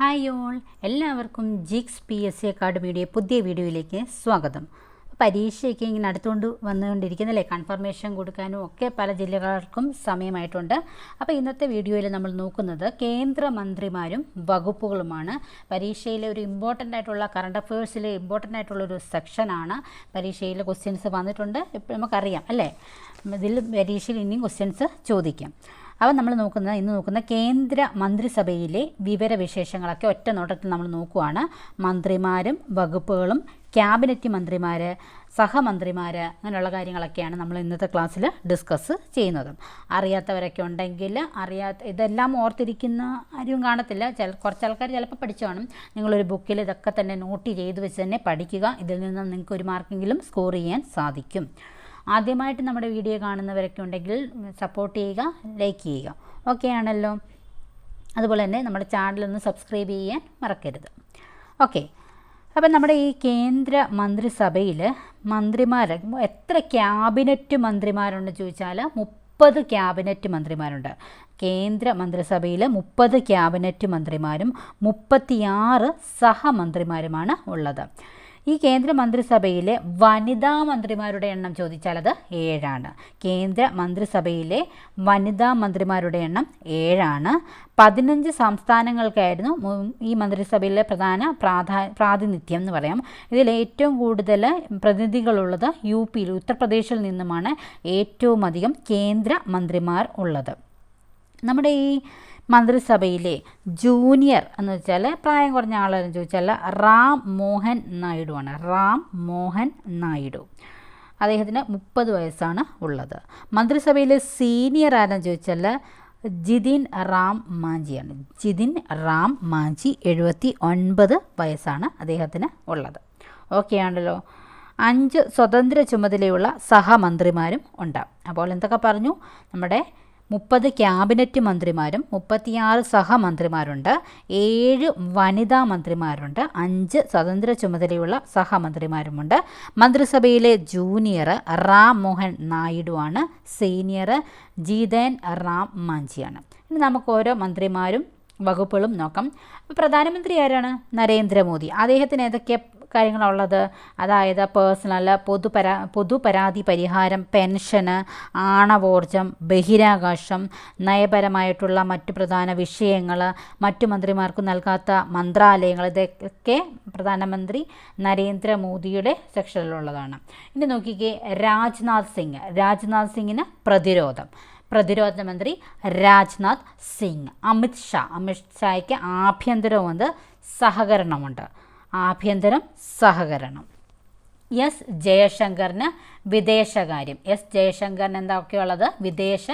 Hi all. എല്ലാവർക്കും ജിക്സ് P S C അക്കാഡമിയുടെ പുതിയ വീഡിയോയിലേക്ക് സ്വാഗതം. പരീക്ഷയൊക്കെ ഇങ്ങനെ അടുത്തുകൊണ്ട് വന്നുകൊണ്ടിരിക്കുന്നല്ലേ? കൺഫർമേഷൻ കൊടുക്കാനും ഒക്കെ പല ജില്ലകൾക്കും സമയമായിട്ടുണ്ട്. അപ്പോൾ ഇന്നത്തെ വീഡിയോയിൽ നമ്മൾ നോക്കുന്നത് കേന്ദ്രമന്ത്രിമാരും വകുപ്പുകളുമാണ്. പരീക്ഷയിലെ ഒരു ഇമ്പോർട്ടന്റ് ആയിട്ടുള്ള കറണ്ട് അഫയേഴ്സിലെ ഇമ്പോർട്ടന്റ് ആയിട്ടുള്ള ഒരു സെക്ഷനാണ് പരീക്ഷയിൽ ക്വസ്റ്റ്യൻസ് വന്നിട്ടുണ്ട്. ഇപ്പോൾ നമുക്കറിയാം അല്ലേ? ഇതിൽ പരീക്ഷയിൽ ഇനിയും ക്വസ്റ്റ്യൻസ് ചോദിക്കാം. അപ്പോൾ നമ്മൾ നോക്കുന്ന ഇന്ന് നോക്കുന്ന കേന്ദ്ര മന്ത്രിസഭയിലെ വിവരവിശേഷങ്ങളൊക്കെ ഒറ്റ നോട്ടത്തിൽ നമ്മൾ നോക്കുവാണ്. മന്ത്രിമാരും വകുപ്പുകളും ക്യാബിനറ്റ് മന്ത്രിമാർ സഹമന്ത്രിമാർ അങ്ങനെയുള്ള കാര്യങ്ങളൊക്കെയാണ് നമ്മൾ ഇന്നത്തെ ക്ലാസ്സിൽ ഡിസ്കസ് ചെയ്യുന്നത്. അറിയാത്തവരൊക്കെ ഉണ്ടെങ്കിൽ അറിയാത്ത ഇതെല്ലാം ഓർത്തിരിക്കുന്ന ആരും കാണത്തില്ല. ചില കുറച്ച് ആൾക്കാർ ചിലപ്പോൾ പഠിച്ചു കാണും. നിങ്ങളൊരു ബുക്കിൽ ഇതൊക്കെ തന്നെ നോട്ട് ചെയ്ത് വെച്ച് തന്നെ പഠിക്കുക. ഇതിൽ നിന്ന് നിങ്ങൾക്ക് ഒരു മാർക്കെങ്കിലും സ്കോർ ചെയ്യാൻ സാധിക്കും. ആദ്യമായിട്ട് നമ്മുടെ വീഡിയോ കാണുന്നവരൊക്കെ ഉണ്ടെങ്കിൽ സപ്പോർട്ട് ചെയ്യുക ലൈക്ക് ചെയ്യുക. ഓക്കെ ആണല്ലോ? അതുപോലെ തന്നെ നമ്മുടെ ചാനലൊന്ന് സബ്സ്ക്രൈബ് ചെയ്യാൻ മറക്കരുത്. ഓക്കെ അപ്പം നമ്മുടെ ഈ കേന്ദ്ര മന്ത്രിസഭയിൽ മന്ത്രിമാർ എത്ര ക്യാബിനറ്റ് മന്ത്രിമാരുണ്ട് ചോദിച്ചാൽ മുപ്പത് ക്യാബിനറ്റ് മന്ത്രിമാരുണ്ട്. കേന്ദ്ര മന്ത്രിസഭയിൽ മുപ്പത് ക്യാബിനറ്റ് മന്ത്രിമാരും മുപ്പത്തിയാറ് സഹമന്ത്രിമാരുമാണ് ഉള്ളത്. ഈ കേന്ദ്ര മന്ത്രിസഭയിലെ വനിതാ മന്ത്രിമാരുടെ എണ്ണം ചോദിച്ചാൽ അത് ഏഴാണ്. കേന്ദ്ര മന്ത്രിസഭയിലെ വനിതാ മന്ത്രിമാരുടെ എണ്ണം ഏഴാണ്. പതിനഞ്ച് സംസ്ഥാനങ്ങൾക്കായിരുന്നു ഈ മന്ത്രിസഭയിലെ പ്രധാന പ്രാധാ പ്രാതിനിധ്യം എന്ന് പറയാം. ഇതിൽ ഏറ്റവും കൂടുതൽ പ്രതിനിധികളുള്ളത് യു പിയിൽ ഉത്തർപ്രദേശിൽ നിന്നുമാണ് ഏറ്റവും അധികം കേന്ദ്ര മന്ത്രിമാർ ഉള്ളത്. നമ്മുടെ ഈ മന്ത്രിസഭയിലെ ജൂനിയർ എന്ന് വെച്ചാൽ പ്രായം കുറഞ്ഞ ആളെന്ന് ചോദിച്ചാൽ റാം മോഹൻ നായിഡു ആണ് റാം മോഹൻ നായിഡു. അദ്ദേഹത്തിന് മുപ്പത് വയസ്സാണ് ഉള്ളത്. മന്ത്രിസഭയിലെ സീനിയർ ആരെന്ന് ചോദിച്ചാൽ ജിതിൻ റാം മാഞ്ചിയാണ്. ജിതിൻ റാം മാഞ്ചി എഴുപത്തി ഒൻപത് വയസ്സാണ് അദ്ദേഹത്തിന് ഉള്ളത്. ഓക്കെ ആണല്ലോ. അഞ്ച് സ്വതന്ത്ര ചുമതലയുള്ള സഹമന്ത്രിമാരും ഉണ്ടാകും അപ്പോൾ എന്തൊക്കെ പറഞ്ഞു? നമ്മുടെ മുപ്പത് ക്യാബിനറ്റ് മന്ത്രിമാരും മുപ്പത്തിയാറ് സഹമന്ത്രിമാരുണ്ട് ഏഴ് വനിതാ മന്ത്രിമാരുണ്ട് അഞ്ച് സ്വതന്ത്ര ചുമതലയുള്ള സഹമന്ത്രിമാരുമുണ്ട്. മന്ത്രിസഭയിലെ ജൂനിയർ റാം മോഹൻ നായിഡുവാണ് സീനിയർ ജീതൻ റാം മാഞ്ചിയാണ്. ഇനി നമുക്ക് ഓരോ മന്ത്രിമാരും വകുപ്പുകളും നോക്കാം. പ്രധാനമന്ത്രി ആരാണ്? നരേന്ദ്രമോദി. അദ്ദേഹത്തിന് ഏതൊക്കെ കാര്യങ്ങളുള്ളത് അതായത് പേഴ്സണൽ പൊതുപരാ പൊതുപരാതി പരിഹാരം പെൻഷന് ആണവോർജം ബഹിരാകാശം നയപരമായിട്ടുള്ള മറ്റു പ്രധാന വിഷയങ്ങൾ മറ്റു മന്ത്രിമാർക്ക് നൽകാത്ത മന്ത്രാലയങ്ങൾ ഇതൊക്കെ പ്രധാനമന്ത്രി നരേന്ദ്രമോദിയുടെ സെക്ഷനിലുള്ളതാണ്. ഇനി നോക്കിക്കേ രാജ്നാഥ് സിംഗ്. രാജ്നാഥ് സിംഗിന് പ്രതിരോധം. പ്രതിരോധ മന്ത്രി രാജ്നാഥ് സിംഗ്. അമിത് ഷാ. അമിത് സഹകരണമുണ്ട് ആഭ്യന്തരം സഹകരണം. എസ് ജയശങ്കറിന് വിദേശകാര്യം. എസ് ജയശങ്കറിന് എന്തൊക്കെയുള്ളത്? വിദേശ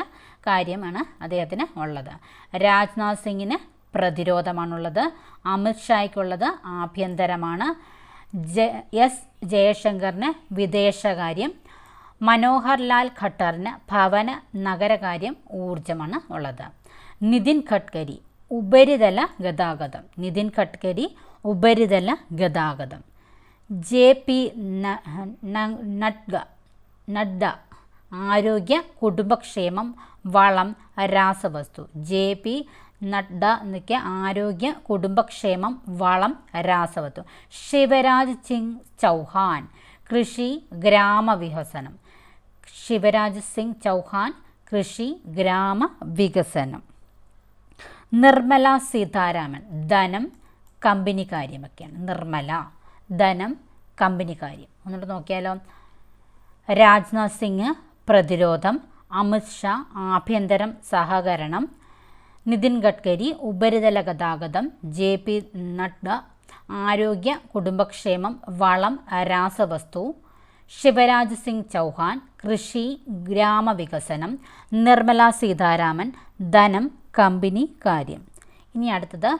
കാര്യമാണ് അദ്ദേഹത്തിന് ഉള്ളത്. രാജ്നാഥ് സിംഗിന് പ്രതിരോധമാണുള്ളത്. അമിത്ഷായ്ക്കുള്ളത് ആഭ്യന്തരമാണ്. ജ എസ് ജയശങ്കറിന് വിദേശകാര്യം. മനോഹർ ലാൽ ഖട്ടറിന് ഭവന നഗരകാര്യം ഊർജമാണ് ഉള്ളത്. നിതിൻ ഗഡ്കരി ഉപരിതല ഗതാഗതം. നിതിൻ ഗഡ്കരി ഉപരിതല ഗതാഗതം. ജെ പി നഡ്ഗ നഡ്ഡ ആരോഗ്യ കുടുംബക്ഷേമം വളം രാസവസ്തു. ജെ പി നഡ്ഡ എന്നൊക്കെ ആരോഗ്യ കുടുംബക്ഷേമം വളം രാസവസ്തു. ശിവരാജ് സിംഗ് ചൗഹാൻ കൃഷി ഗ്രാമവികസനം. ശിവരാജ് സിംഗ് ചൗഹാൻ കൃഷി ഗ്രാമ വികസനം നിർമ്മല സീതാരാമൻ ധനം കമ്പനി കാര്യമൊക്കെയാണ്. നിർമ്മല ധനം കമ്പനി കാര്യം. ഒന്നുകൂടെ നോക്കിയാലോ. രാജ്നാഥ് സിംഗ് പ്രതിരോധം അമിത് ഷാ ആഭ്യന്തരം സഹകരണം നിതിൻ ഗഡ്കരി ഉപരിതല ഗതാഗതം ജെ പി നഡ്ഡ ആരോഗ്യ കുടുംബക്ഷേമം വളം രാസവസ്തു ശിവരാജ് സിംഗ് ചൗഹാൻ കൃഷി ഗ്രാമവികസനം നിർമ്മല സീതാരാമൻ ധനം കമ്പനി കാര്യം. ഇനി അടുത്തത്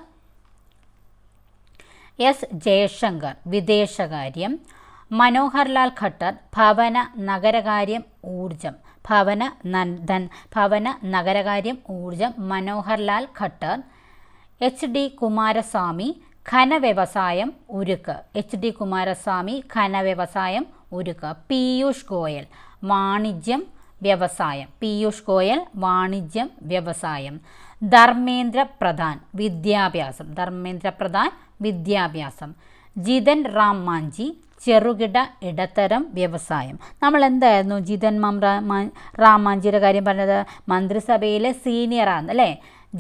എസ് ജയശങ്കർ വിദേശകാര്യം. മനോഹർലാൽ ഖട്ടർ ഭവന നഗരകാര്യം ഊർജം. ഭവന നന്ദൻ ഭവന നഗരകാര്യം ഊർജം. മനോഹർലാൽ ഖട്ടർ. എച്ച് ഡി കുമാരസ്വാമി ഖനവ്യവസായം ഉരുക്ക്. എച്ച് ഡി കുമാരസ്വാമി ഖനവ്യവസായം ഉരുക്ക്. പീയൂഷ് ഗോയൽ വാണിജ്യം വ്യവസായം. പീയൂഷ് ഗോയൽ വാണിജ്യം വ്യവസായം. ധർമ്മേന്ദ്ര പ്രധാൻ വിദ്യാഭ്യാസം. ധർമ്മേന്ദ്ര പ്രധാൻ വിദ്യാഭ്യാസം. ജിതൻ റാം മാഞ്ചി ചെറുകിട ഇടത്തരം വ്യവസായം. നമ്മൾ എന്തായിരുന്നു ജിതൻ മാം റാം മാഞ്ചിയുടെ കാര്യം പറഞ്ഞത്? മന്ത്രിസഭയിലെ സീനിയറാണ് അല്ലേ?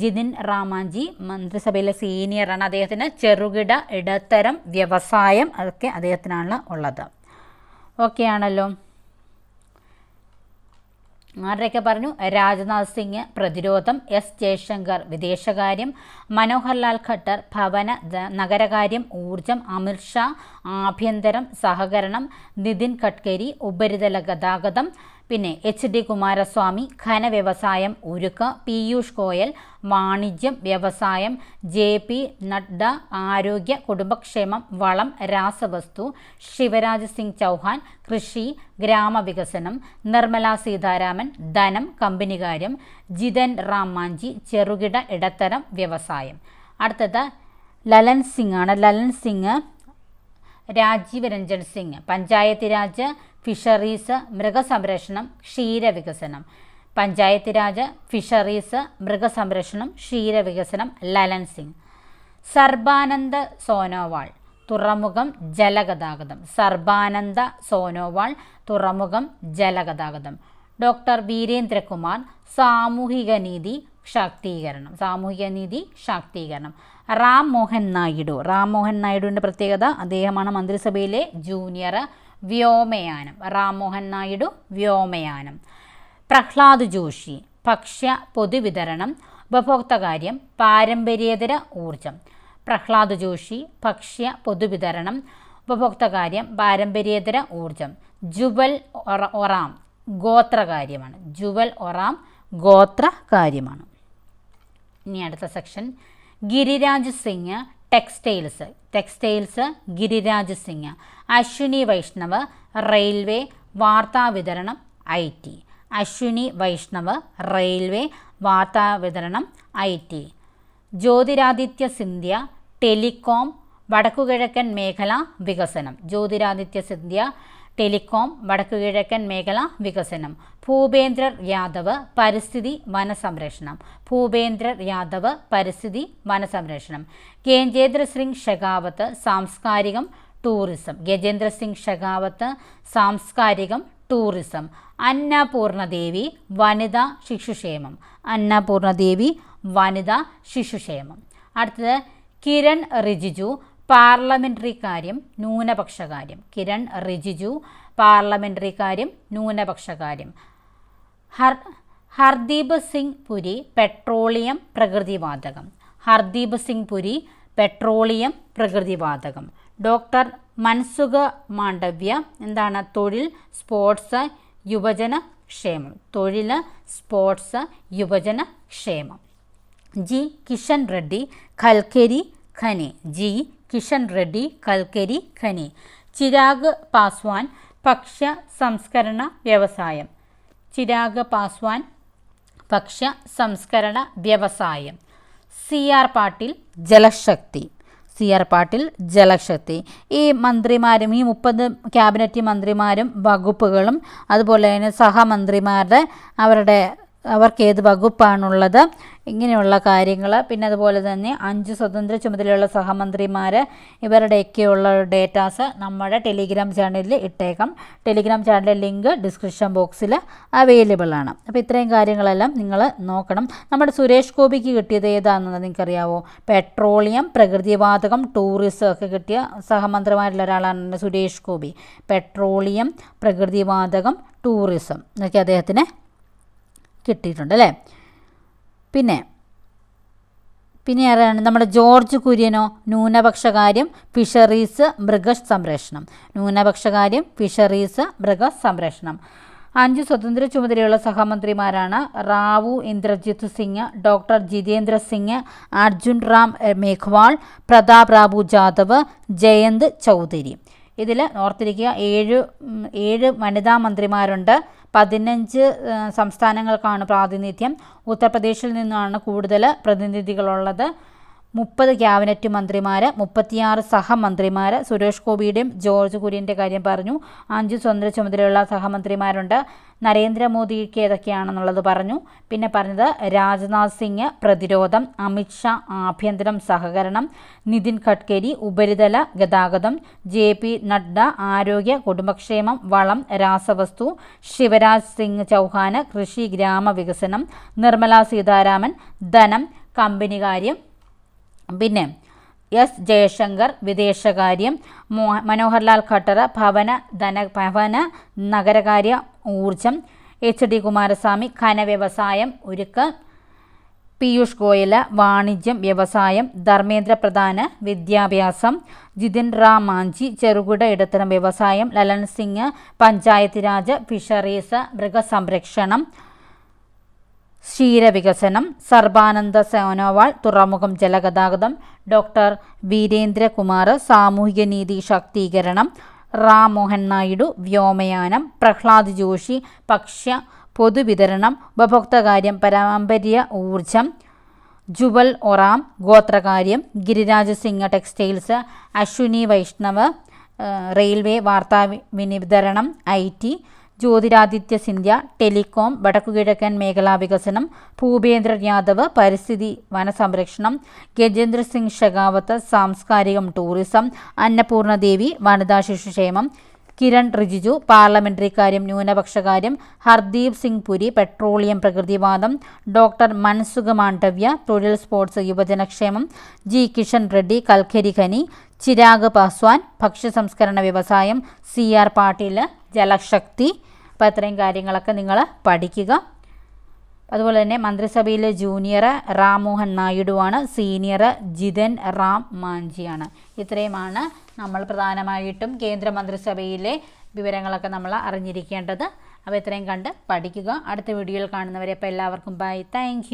ജിതിൻ റാമാഞ്ചി മന്ത്രിസഭയിലെ സീനിയറാണ് അദ്ദേഹത്തിന് ചെറുകിട ഇടത്തരം വ്യവസായം അതൊക്കെ അദ്ദേഹത്തിനാണ് ഉള്ളത്. ഓക്കെ ആണല്ലോ ആരുടെയൊക്കെ പറഞ്ഞു? രാജ്നാഥ് സിംഗ് പ്രതിരോധം എസ് ജയശങ്കർ വിദേശകാര്യം മനോഹർലാൽ ഖട്ടർ ഭവന നഗരകാര്യം ഊർജം അമിത്ഷാ ആഭ്യന്തരം സഹകരണം നിതിൻ ഗഡ്കരി ഉപരിതല ഗതാഗതം പിന്നെ എച്ച് ഡി കുമാരസ്വാമി ഖനവ്യവസായം ഉരുക്ക് പീയൂഷ് ഗോയൽ വാണിജ്യം വ്യവസായം ജെ പി നഡ്ഡ ആരോഗ്യ കുടുംബക്ഷേമം വളം രാസവസ്തു ശിവരാജ് സിംഗ് ചൗഹാൻ കൃഷി ഗ്രാമവികസനം നിർമ്മല സീതാരാമൻ ധനം കമ്പനികാര്യം ജിതൻ റാം മാഞ്ചി ചെറുകിട ഇടത്തരം വ്യവസായം. അടുത്തത് ലലൻ സിംഗ് ആണ്. ലലൻ സിംഗ് രാജീവ് രഞ്ജൻ സിംഗ് പഞ്ചായത്ത് രാജ് ഫിഷറീസ് മൃഗസംരക്ഷണം ക്ഷീരവികസനം. പഞ്ചായത്ത് രാജ് ഫിഷറീസ് മൃഗസംരക്ഷണം ക്ഷീരവികസനം ലലൻ സിംഗ്. സർബാനന്ദ സോനോവാൾ തുറമുഖം ജലഗതാഗതം. സർബാനന്ദ സോനോവാൾ തുറമുഖം ജലഗതാഗതം. ഡോക്ടർ വീരേന്ദ്രകുമാർ സാമൂഹിക നീതി ശാക്തീകരണം. സാമൂഹിക നീതി ശാക്തീകരണം. റാം മോഹൻ നായിഡു. റാം മോഹൻ നായിഡുവിന്റെ പ്രത്യേകത അദ്ദേഹമാണ് മന്ത്രിസഭയിലെ ജൂനിയർ വ്യോമയാനം റാം മോഹൻ നായിഡു വ്യോമയാനം. പ്രഹ്ലാദ് ജോഷി ഭക്ഷ്യ പൊതുവിതരണം ഉപഭോക്തകാര്യം പാരമ്പര്യേതര ഊർജം പ്രഹ്ലാദ് ജോഷി ഭക്ഷ്യ പൊതുവിതരണം ഉപഭോക്തകാര്യം പാരമ്പര്യേതര ഊർജം ജുബൽ ഒറാം ഗോത്രകാര്യമാണ്. ജുവൽ ഒറാം ഗോത്രകാര്യമാണ്. ഇനി അടുത്ത section. Giriraj Singh textiles. Textiles Giriraj Singh. Ashwini Vaishnaw railway വാർത്താവിതരണം I T. Ashwini Vaishnaw railway വാർത്താവിതരണം I T. Jyotiraditya Scindia telecom വടക്കുകിഴക്കൻ മേഖല വികസനം. ജ്യോതിരാദിത്യ സിന്ധ്യ ടെലികോം വടക്കുകിഴക്കൻ മേഖല വികസനം. ഭൂപേന്ദ്ര യാദവ് പരിസ്ഥിതി വനസംരക്ഷണം. ഭൂപേന്ദ്ര യാദവ് പരിസ്ഥിതി വനസംരക്ഷണം. കേന്ദ്രേന്ദ്ര സിംഗ് ഷെഖാവത്ത് സാംസ്കാരികം ടൂറിസം. ഗജേന്ദ്ര സിംഗ് ഷെഖാവത്ത് സാംസ്കാരികം ടൂറിസം. അന്നപൂർണദേവി വനിതാ ശിശുക്ഷേമം. അന്നപൂർണദേവി വനിതാ ശിശുക്ഷേമം. അടുത്തത് കിരൺ റിജിജു പാർലമെന്ററി കാര്യം ന്യൂനപക്ഷ കാര്യം. കിരൺ റിജിജു പാർലമെന്ററി കാര്യം ന്യൂനപക്ഷകാര്യം ഹർ ഹർദീപ് സിംഗ് പുരി പെട്രോളിയം പ്രകൃതിവാതകം ഹർദീപ് സിംഗ് പുരി പെട്രോളിയം പ്രകൃതിവാതകം ഡോക്ടർ മൻസുഖ മാണ്ഡവ്യ. എന്താണ്? തൊഴിൽ സ്പോർട്സ് യുവജന ക്ഷേമം. തൊഴിൽ സ്പോർട്സ് യുവജന ക്ഷേമം. ജി. കിഷൻ റെഡ്ഡി കൽക്കരി ഖനി. ജി. കിഷൻ റെഡ്ഡി കൽക്കരി ഖനി. ചിരാഗ് പാസ്വാൻ ഭക്ഷ്യ സംസ്കരണ വ്യവസായം. ചിരാഗ് പാസ്വാൻ ഭക്ഷ്യ സംസ്കരണ വ്യവസായം. C. R. Patil Jal Shakti. C R Patil Jal Shakti ഈ മന്ത്രിമാരും ഈ മുപ്പത് ക്യാബിനറ്റ് മന്ത്രിമാരും വകുപ്പുകളും അതുപോലെ തന്നെ സഹമന്ത്രിമാരുടെ അവരുടെ അവർക്ക് ഏത് വകുപ്പാണുള്ളത് ഇങ്ങനെയുള്ള കാര്യങ്ങൾ പിന്നെ അതുപോലെ തന്നെ അഞ്ച് സ്വതന്ത്ര ചുമതലയുള്ള സഹമന്ത്രിമാർ ഇവരുടെയൊക്കെയുള്ള ഡേറ്റാസ് നമ്മുടെ ടെലിഗ്രാം ചാനലിൽ ഇട്ടേക്കാം. ടെലിഗ്രാം ചാനലിലെ ലിങ്ക് ഡിസ്ക്രിപ്ഷൻ ബോക്സിൽ അവൈലബിൾ ആണ്. അപ്പോൾ ഇത്രയും കാര്യങ്ങളെല്ലാം നിങ്ങൾ നോക്കണം. നമ്മുടെ സുരേഷ് ഗോപിക്ക് കിട്ടിയത് ഏതാണെന്ന് നിങ്ങൾക്കറിയാവോ? പെട്രോളിയം പ്രകൃതിവാതകം ടൂറിസം ഒക്കെ കിട്ടിയ സഹമന്ത്രിമാരിൽ ഒരാളാണ് സുരേഷ് ഗോപി. പെട്രോളിയം പ്രകൃതിവാതകം ടൂറിസം എന്നൊക്കെ അദ്ദേഹത്തിന് കിട്ടിയിട്ടുണ്ട് അല്ലേ പിന്നെ പിന്നെ ആരാണ്? നമ്മുടെ ജോർജ് കുര്യനോ ന്യൂനപക്ഷകാര്യം ഫിഷറീസ് മൃഗസംരക്ഷണം. ന്യൂനപക്ഷകാര്യം ഫിഷറീസ് മൃഗ സംരക്ഷണം അഞ്ച് സ്വതന്ത്ര ചുമതലയുള്ള സഹമന്ത്രിമാരാണ് റാവു ഇന്ദ്രജിത്ത് സിംഗ് ഡോക്ടർ ജിതേന്ദ്ര സിംഗ് അർജുൻ റാം മേഘ്വാൾ പ്രതാപ് റാബു ജാദവ് ജയന്ത് ചൗധരി. ഇതിൽ ഓർത്തിരിക്കുക ഏഴ് ഏഴ് വനിതാ മന്ത്രിമാരുണ്ട്. പതിനഞ്ച് സംസ്ഥാനങ്ങൾക്കാണ് പ്രാതിനിധ്യം. ഉത്തർപ്രദേശിൽ നിന്നാണ് കൂടുതൽ പ്രതിനിധികളുള്ളത്. മുപ്പത് ക്യാബിനറ്റ് മന്ത്രിമാർ മുപ്പത്തിയാറ് സഹമന്ത്രിമാർ സുരേഷ് ഗോപിയുടെയും ജോർജ് കുര്യന്റെ കാര്യം പറഞ്ഞു. അഞ്ച് സ്വതന്ത്ര ചുമതലയുള്ള സഹമന്ത്രിമാരുണ്ട്. നരേന്ദ്രമോദിക്ക് ഏതൊക്കെയാണെന്നുള്ളത് പറഞ്ഞു. പിന്നെ പറഞ്ഞത് രാജ്നാഥ് സിംഗ് പ്രതിരോധം അമിത്ഷാ ആഭ്യന്തരം സഹകരണം നിതിൻ ഗഡ്കരി ഉപരിതല ഗതാഗതം ജെ പി നഡ്ഡ ആരോഗ്യ കുടുംബക്ഷേമം വളം രാസവസ്തു ശിവരാജ് സിംഗ് ചൗഹാന് കൃഷി ഗ്രാമവികസനം നിർമ്മല സീതാരാമൻ ധനം കമ്പനികാര്യം പിന്നെ എസ് ജയശങ്കർ വിദേശകാര്യം മനോഹർലാൽ ഖട്ടർ ഭവന ധന ഭവന നഗരകാര്യ ഊർജം എച്ച് ഡി കുമാരസ്വാമി ഖനവ്യവസായം ഉരുക്ക് പീയൂഷ് ഗോയൽ വാണിജ്യം വ്യവസായം ധർമ്മേന്ദ്ര പ്രധാന് വിദ്യാഭ്യാസം ജിതിൻ റാം മാഞ്ചി ചെറുകിട ഇടത്തരം വ്യവസായം ലലൻ സിംഗ് പഞ്ചായത്ത് രാജ് ഫിഷറീസ് മൃഗസംരക്ഷണം ക്ഷീരവികസനം സർബാനന്ദ സോനോവാൾ തുറമുഖം ജലഗതാഗതം ഡോക്ടർ വീരേന്ദ്രകുമാർ സാമൂഹിക നീതി ശാക്തീകരണം റാം മോഹൻ നായിഡു വ്യോമയാനം പ്രഹ്ലാദ് ജോഷി ഭക്ഷ്യ പൊതുവിതരണം ഉപഭോക്തകാര്യം പാരമ്പര്യ ഊർജം ജുബൽ ഒറാം ഗോത്രകാര്യം ഗിരിരാജ് സിംഗ് ടെക്സ്റ്റൈൽസ് അശ്വിനി വൈഷ്ണവ് റെയിൽവേ വാർത്താ വിനിതരണം I T Jyotiraditya Scindia telecom വടക്കുകിഴക്കൻ മേഖലാ വികസനം ഭൂപേന്ദ്ര യാദവ് പരിസ്ഥിതി വനസംരക്ഷണം ഗജേന്ദ്ര സിംഗ് ഷെഖാവത്ത് സാംസ്കാരികം ടൂറിസം അന്നപൂർണ ദേവി വനിതാ ശിശുക്ഷേമം കിരൺ റിജിജു പാർലമെന്ററി കാര്യം ന്യൂനപക്ഷകാര്യം ഹർദീപ് സിംഗ് പുരി പെട്രോളിയം പ്രകൃതിവാദം ഡോക്ടർ മൻസുഖ മാണ്ഡവ്യ തൊഴിൽ സ്പോർട്സ് യുവജനക്ഷേമം ജി കിഷൻ റെഡ്ഡി കൽക്കരി ഖനി ചിരാഗ് പാസ്വാൻ ഭക്ഷ്യസംസ്കരണ വ്യവസായം സി ആർ പാട്ടീൽ ജലശക്തി. അപ്പോൾ ഇത്രയും കാര്യങ്ങളൊക്കെ നിങ്ങൾ പഠിക്കുക. അതുപോലെ തന്നെ മന്ത്രിസഭയിലെ ജൂനിയർ റാംമോഹൻ നായിഡുവാണ് സീനിയർ ജിതൻ റാം മാഞ്ചിയാണ്. ഇത്രയുമാണ് നമ്മൾ പ്രധാനമായിട്ടും കേന്ദ്ര മന്ത്രിസഭയിലെ വിവരങ്ങളൊക്കെ നമ്മൾ അറിഞ്ഞിരിക്കേണ്ടത്. അപ്പോൾ ഇത്രയും കണ്ട് പഠിക്കുക. അടുത്ത വീഡിയോയിൽ കാണുന്നവരെ അപ്പോൾ എല്ലാവർക്കും ബൈ താങ്ക്